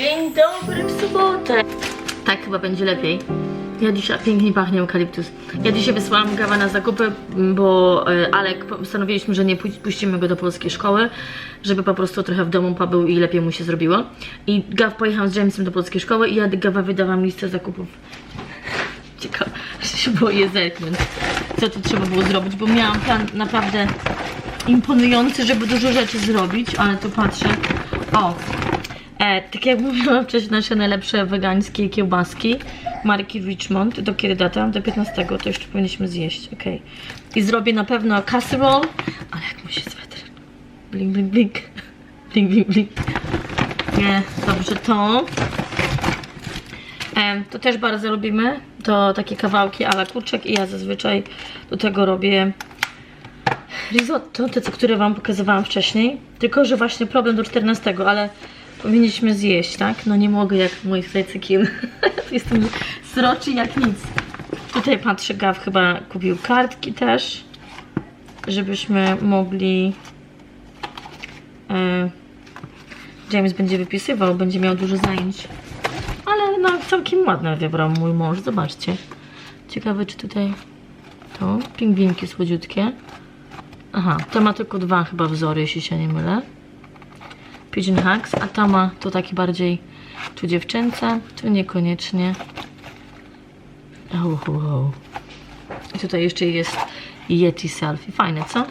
Dzień dobry w sobotę. Tak chyba będzie lepiej. Ja dzisiaj pięknie pachnie eukaliptus. Ja dzisiaj wysłałam Gawa na zakupy, bo e, Alek postanowiliśmy, że nie pu- puścimy go do polskiej szkoły, żeby po prostu trochę w domu pobył i lepiej mu się zrobiło. I Gaw pojechał z Jamesem do polskiej szkoły i ja Gawa wydałam listę zakupów. Ciekawe, się boję zerknąć, co tu trzeba było zrobić, bo miałam plan naprawdę imponujący, żeby dużo rzeczy zrobić, ale tu patrzę. O, e, tak jak mówiłam wcześniej, nasze najlepsze wegańskie kiełbaski marki Richmond. Do kiedy data? Do 15, to jeszcze powinniśmy zjeść, okej. I zrobię na pewno casserole, ale jak musi sweter. Blink, blink, blink. Blink, blink, blink. Nie, dobrze, to. E, to też bardzo lubimy. To takie kawałki ala kurczak i ja zazwyczaj do tego robię risotto, te które wam pokazywałam wcześniej. Tylko, że właśnie problem do 14, ale powinniśmy zjeść, tak? No nie mogę jak mój cekin. Jestem sroczy jak nic. Tutaj patrzę, Gaw chyba kupił kartki też, żebyśmy mogli... E, James będzie wypisywał, będzie miał dużo zajęć. Ale no całkiem ładne wybrał mój mąż, zobaczcie. Ciekawe czy tutaj to, pingwinki słodziutkie. Aha, to ma tylko dwa chyba wzory, jeśli się nie mylę. Pigeon Hacks, a ta ma to taki bardziej tu dziewczęce, tu niekoniecznie. Oh, oh, oh. I tutaj jeszcze jest Yeti Selfie. Fajne, co?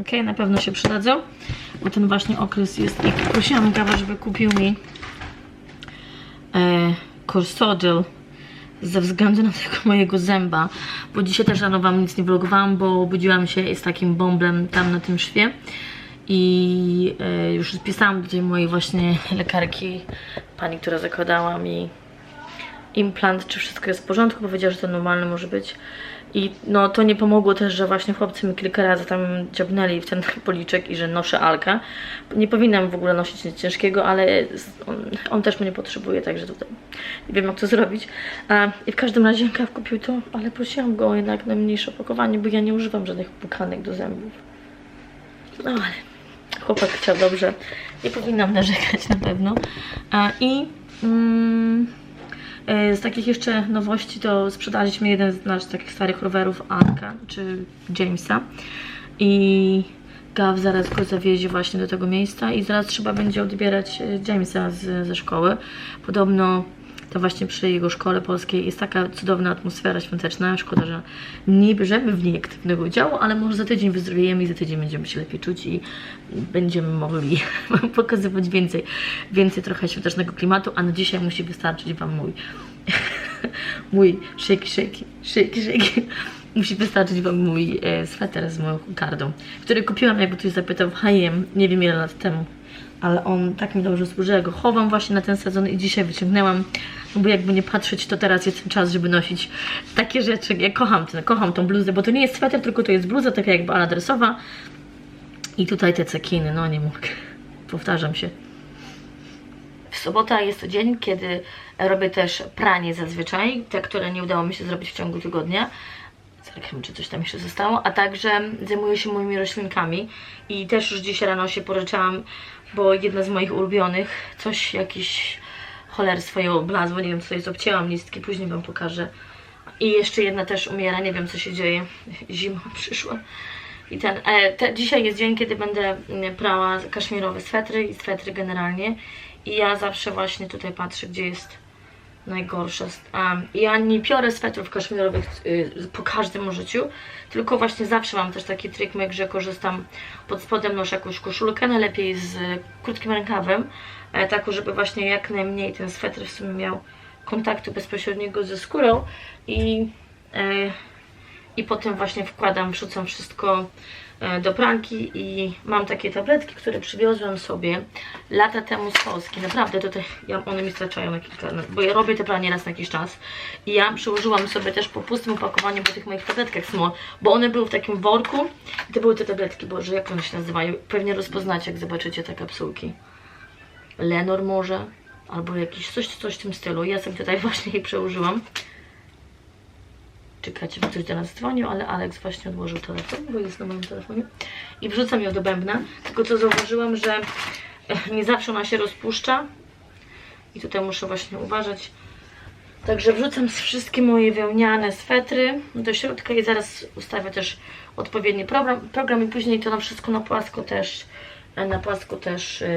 Ok, na pewno się przydadzą, bo ten właśnie okres jest i prosiłam Gawa, żeby kupił mi e, ze względu na tego mojego zęba, bo dzisiaj też rano wam nic nie vlogowałam, bo obudziłam się z takim bąblem tam na tym szwie i e, już spisałam do tej mojej właśnie lekarki, pani, która zakładała mi implant, czy wszystko jest w porządku, powiedziała, że to normalne może być. I no to nie pomogło też, że właśnie chłopcy mi kilka razy tam dziabnęli w ten policzek i że noszę alka. Nie powinnam w ogóle nosić nic ciężkiego, ale on, on też mnie potrzebuje, także tutaj nie wiem jak to zrobić. A, I w każdym razie Gav kupił to, ale prosiłam go jednak na mniejsze opakowanie, bo ja nie używam żadnych pukanek do zębów. No ale chłopak chciał dobrze. Nie powinnam narzekać na pewno. I mm, e, z takich jeszcze nowości to sprzedaliśmy jeden z naszych takich starych rowerów Anka, czy Jamesa. I Gav zaraz go zawiezie właśnie do tego miejsca i zaraz trzeba będzie odbierać e, Jamesa z, ze szkoły. Podobno to właśnie przy jego szkole polskiej jest taka cudowna atmosfera świąteczna. Szkoda, że nie bierzemy w niej aktywnego udziału, ale może za tydzień wyzdrowiejemy i za tydzień będziemy się lepiej czuć i będziemy mogli pokazywać więcej, więcej trochę świątecznego klimatu, a na dzisiaj musi wystarczyć Wam mój mój shake, shake, shake, shake. Musi wystarczyć Wam mój e, sweter z moją kardą, który kupiłam, jakby ktoś zapytał, w nie wiem ile lat temu. Ale on tak mi dobrze służy, ja go chowam właśnie na ten sezon i dzisiaj wyciągnęłam, no bo jakby nie patrzeć, to teraz jest ten czas, żeby nosić takie rzeczy. Ja kocham, ten, kocham tą bluzę, bo to nie jest sweter, tylko to jest bluza taka jakby ala dresowa. I tutaj te cekiny, no nie mogę. Powtarzam się. Sobota jest to dzień, kiedy robię też pranie zazwyczaj, te, które nie udało mi się zrobić w ciągu tygodnia. Zerknę, czy coś tam jeszcze zostało. A także zajmuję się moimi roślinkami i też już dzisiaj rano się poryczałam, bo jedna z moich ulubionych, coś jakiś cholerstwo ją oblazło, nie wiem co jest, obcięłam listki, później wam pokażę. I jeszcze jedna też umiera, nie wiem co się dzieje, zima przyszła. I ten, e, te, dzisiaj jest dzień, kiedy będę mm, prała kaszmirowe swetry i swetry generalnie. I ja zawsze właśnie tutaj patrzę, gdzie jest najgorsze. Um, ja nie piorę swetrów kaszmirowych y, po każdym użyciu, tylko właśnie zawsze mam też taki trik myk, że korzystam pod spodem noszę jakąś koszulkę, najlepiej z krótkim rękawem, e, taką, żeby właśnie jak najmniej ten swetr w sumie miał kontaktu bezpośredniego ze skórą i e, i potem właśnie wkładam, wrzucam wszystko do pranki i mam takie tabletki, które przywiozłam sobie lata temu z Polski. Naprawdę tutaj ja, one mi starczają na kilka, bo ja robię te pranie raz na jakiś czas i ja przyłożyłam sobie też po pustym opakowaniu po tych moich tabletkach small, bo one były w takim worku i to były te tabletki, boże jak one się nazywają? Pewnie rozpoznacie jak zobaczycie te kapsułki. Lenor może, albo jakiś coś, coś w tym stylu. Ja sobie tutaj właśnie je przełożyłam. Czekajcie, bo ktoś do nas dzwonił, ale Alex właśnie odłożył telefon, bo jest na moim telefonie. I wrzucam ją do bębna. Tylko co zauważyłam, że eh, nie zawsze ona się rozpuszcza. I tutaj muszę właśnie uważać. Także wrzucam wszystkie moje wełniane swetry do środka i zaraz ustawię też odpowiedni program, program i później to na wszystko na płasko też na płasko też ym,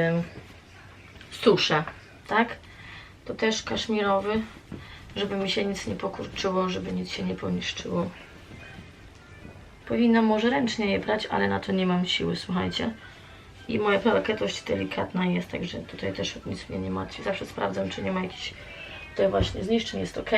suszę, tak? To też kaszmirowy, żeby mi się nic nie pokurczyło, żeby nic się nie poniszczyło. Powinnam może ręcznie je brać, ale na to nie mam siły, słuchajcie. I moja pralka dość delikatna jest, także tutaj też nic mnie nie martwi. Zawsze sprawdzam, czy nie ma jakichś tutaj właśnie zniszczeń, jest ok.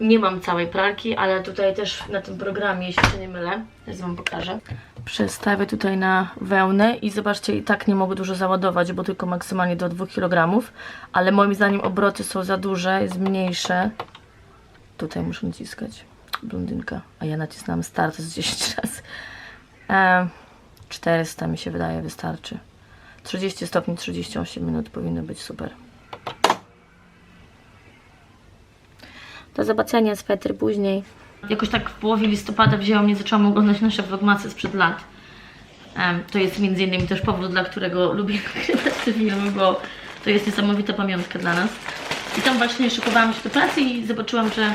nie mam całej pralki, ale tutaj też na tym programie, jeśli się nie mylę, teraz Wam pokażę. Przestawię tutaj na wełnę i zobaczcie, i tak nie mogę dużo załadować, bo tylko maksymalnie do 2 kg, ale moim zdaniem obroty są za duże, jest mniejsze. Tutaj muszę naciskać, blondynka, a ja nacisnąłem start z 10 razy. E, 400 mi się wydaje wystarczy. 30 stopni, 38 minut powinno być super. Do zobaczenia swetry później. Jakoś tak w połowie listopada wzięła mnie, zaczęłam oglądać nasze vlogmasy sprzed lat. Em, to jest między innymi też powód, dla którego lubię nagrywać te filmy, bo to jest niesamowita pamiątka dla nas. I tam właśnie szykowałam się do pracy i zobaczyłam, że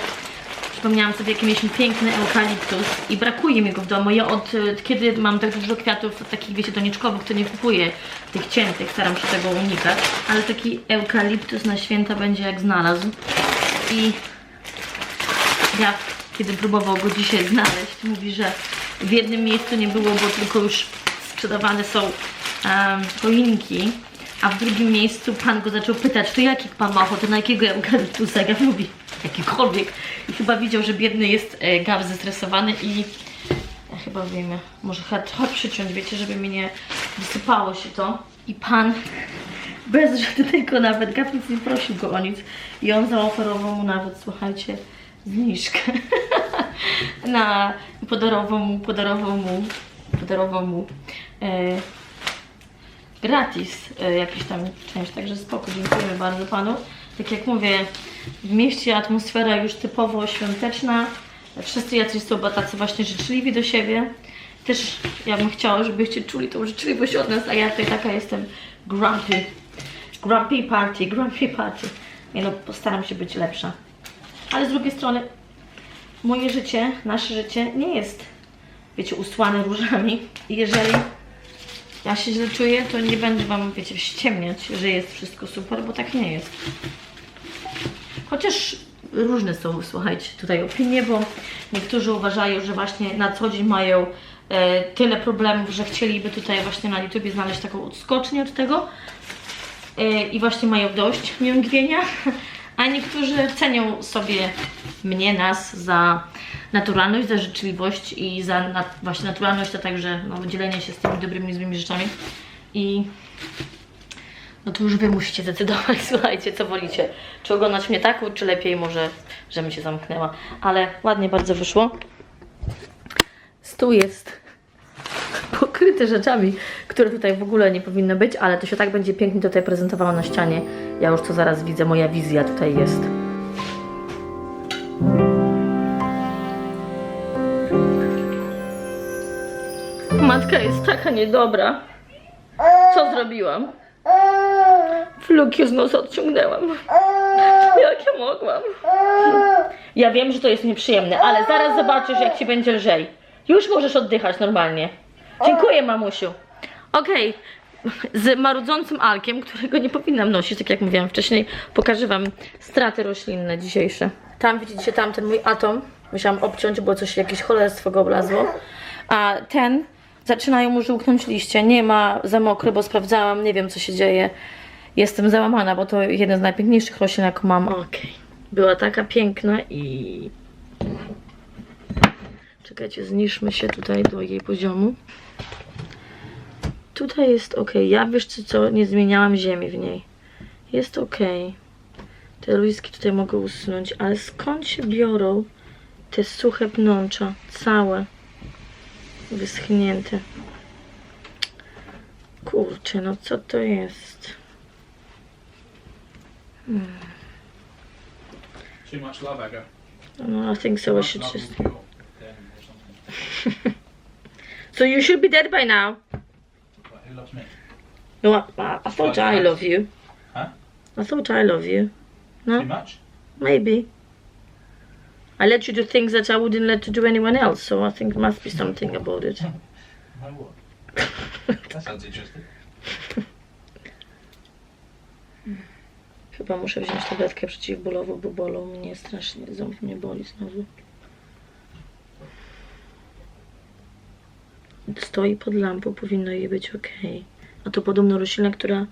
przypomniałam sobie, jaki mieliśmy piękny eukaliptus i brakuje mi go w domu. Ja od e, kiedy mam tak dużo kwiatów, takich wiecie, doniczkowych, to nie kupuję tych ciętych, staram się tego unikać. Ale taki eukaliptus na święta będzie jak znalazł. I ja, kiedy próbował go dzisiaj znaleźć, mówi, że w jednym miejscu nie było, bo tylko już sprzedawane są um, choinki, a w drugim miejscu pan go zaczął pytać, to jaki pan ma ochotę, na jakiego eukaliptusa? Ja mówi, jakikolwiek. I chyba widział, że biedny jest e, Gab zestresowany i ja chyba wiemy, może chodź, przyciąć, wiecie, żeby mi nie wysypało się to. I pan bez żadnego nawet, Gab nic nie prosił go o nic. I on zaoferował mu nawet, słuchajcie, zniżkę. Na, podarował mu, podarował mu, mu e, gratis e, jakiś tam część, także spoko, dziękujemy bardzo panu. Tak jak mówię, w mieście atmosfera już typowo świąteczna, wszyscy jacyś są tacy właśnie życzliwi do siebie. Też ja bym chciała, żebyście czuli tą życzliwość od nas, a ja tutaj taka jestem grumpy. Grumpy party, grumpy party. Nie no, postaram się być lepsza. Ale z drugiej strony, moje życie, nasze życie nie jest, wiecie, usłane różami. Jeżeli ja się źle czuję, to nie będę Wam, wiecie, ściemniać, że jest wszystko super, bo tak nie jest. Chociaż różne są, słuchajcie, tutaj opinie, bo niektórzy uważają, że właśnie na co dzień mają e, tyle problemów, że chcieliby tutaj właśnie na YouTubie znaleźć taką odskocznię od tego e, i właśnie mają dość miękwienia, a niektórzy cenią sobie mnie, nas za naturalność, za życzliwość i za właśnie naturalność, a także no, dzielenie się z tymi dobrymi, złymi rzeczami i no to już Wy musicie decydować, słuchajcie, co wolicie. Czy oglądać mnie tak, czy lepiej może, żebym się zamknęła. Ale ładnie bardzo wyszło. Stół jest pokryty rzeczami, które tutaj w ogóle nie powinny być, ale to się tak będzie pięknie tutaj prezentowało na ścianie. Ja już to zaraz widzę, moja wizja tutaj jest. Matka jest taka niedobra. Co zrobiłam? Fluki z nosa odciągnęłam. Jak ja mogłam? Ja wiem, że to jest nieprzyjemne, ale zaraz zobaczysz, jak ci będzie lżej. Już możesz oddychać normalnie. Dziękuję, mamusiu. Okej. Z marudzącym alkiem, którego nie powinnam nosić, tak jak mówiłam wcześniej, pokażę Wam straty roślinne dzisiejsze. Tam widzicie, tam ten mój atom. Musiałam obciąć, bo coś, jakieś cholerstwo go oblazło. A ten zaczynają mu żółknąć liście. Nie ma za mokry, bo sprawdzałam, nie wiem co się dzieje. Jestem załamana, bo to jeden z najpiękniejszych roślin, jaką mam. Okej. Była taka piękna i... Czekajcie, zniszmy się tutaj do jej poziomu. Tutaj jest ok. Ja wiesz co, co, nie zmieniałam ziemi w niej. Jest ok. Te luiski tutaj mogę usunąć, ale skąd się biorą te suche pnącza? Całe. Wyschnięte. Kurczę, no co to jest? Too much love, Aga. No, I think so. I should just... So you should be dead by now. Who loves me? No, I, I thought I love you. Huh? I thought I love you. No? Too much? maybe. I let you do things that I wouldn't let to do anyone else, so I think there must be something about it. No what? That sounds interesting. Chyba muszę wziąć tabletkę przeciwbólową, bo bolą mnie strasznie. Ząb mnie boli znowu. Stoi pod lampą, powinno jej być ok. A to podobno roślina, która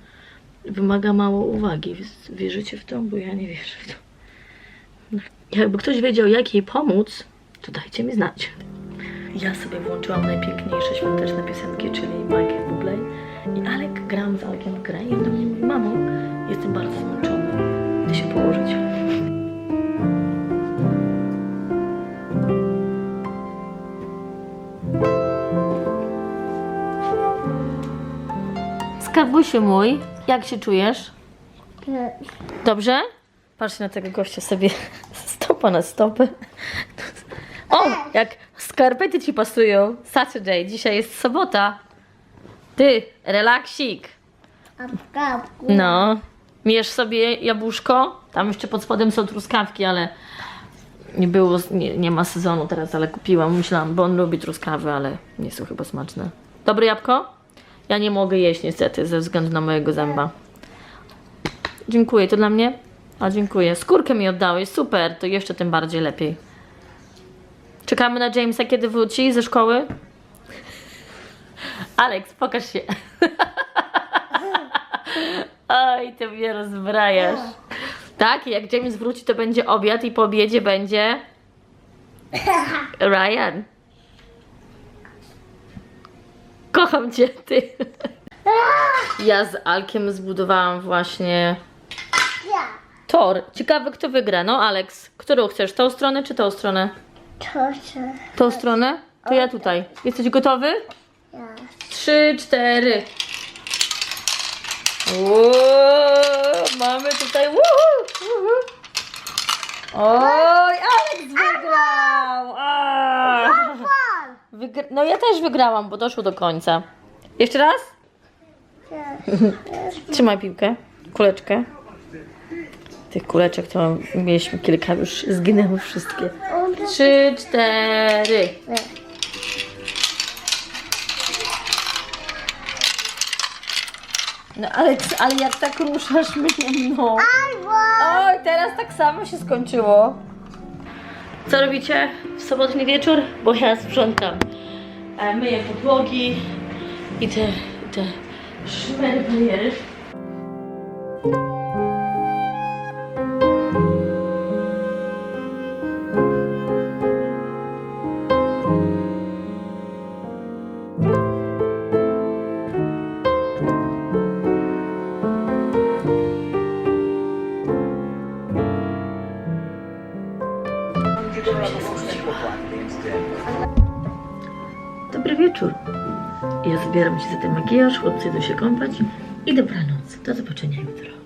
wymaga mało uwagi. Wierzycie w to? Bo ja nie wierzę w to. Jakby ktoś wiedział, jak jej pomóc, to dajcie mi znać. Ja sobie włączyłam najpiękniejsze świąteczne piosenki, czyli Michael Bublé i Alek, gram z Alkiem w grę i on do mnie mówi, mamo, jestem bardzo zmęczony, idę się położyć. Skarbusiu mój, jak się czujesz? Dobrze? Patrzcie na tego gościa sobie stopa na stopę. O, jak skarpety ci pasują. Saturday, dzisiaj jest sobota. Ty, relaksik. No. Mijesz sobie jabłuszko? Tam jeszcze pod spodem są truskawki, ale nie było, nie, nie ma sezonu teraz, ale kupiłam. Myślałam, bo on lubi truskawy, ale nie są chyba smaczne. Dobre jabłko? Ja nie mogę jeść niestety ze względu na mojego zęba. Dziękuję, to dla mnie? A dziękuję. Skórkę mi oddałeś, super, to jeszcze tym bardziej lepiej. Czekamy na Jamesa, kiedy wróci ze szkoły. Alex, pokaż się. Oj, ty mnie rozbrajasz. Tak, jak James wróci, to będzie obiad i po obiedzie będzie... Ryan. Kocham cię, ty. Ja z Alkiem zbudowałam właśnie tor. Ciekawe, kto wygra. No, Alex, którą chcesz? Tą stronę czy tą stronę? Proszę. Tą stronę? To ja tutaj. Jesteś gotowy? Ja. Trzy, cztery. Uuu, mamy tutaj. Uhu, uhu. Oj, Alex wygrał! A. Wygra... No ja też wygrałam, bo doszło do końca. Jeszcze raz? Trzymaj piłkę, kuleczkę. Tych kuleczek to mieliśmy kilka, już zginęły wszystkie. Trzy, cztery. No ale, ale jak tak ruszasz mnie, no. Oj, teraz tak samo się skończyło. Co robicie w sobotni wieczór? Bo ja sprzątam. E, myję podłogi i te, te szmery bajery. Ja zbieram się za ten makijaż, chłopcy idą się kąpać i dobranoc. Do zobaczenia jutro.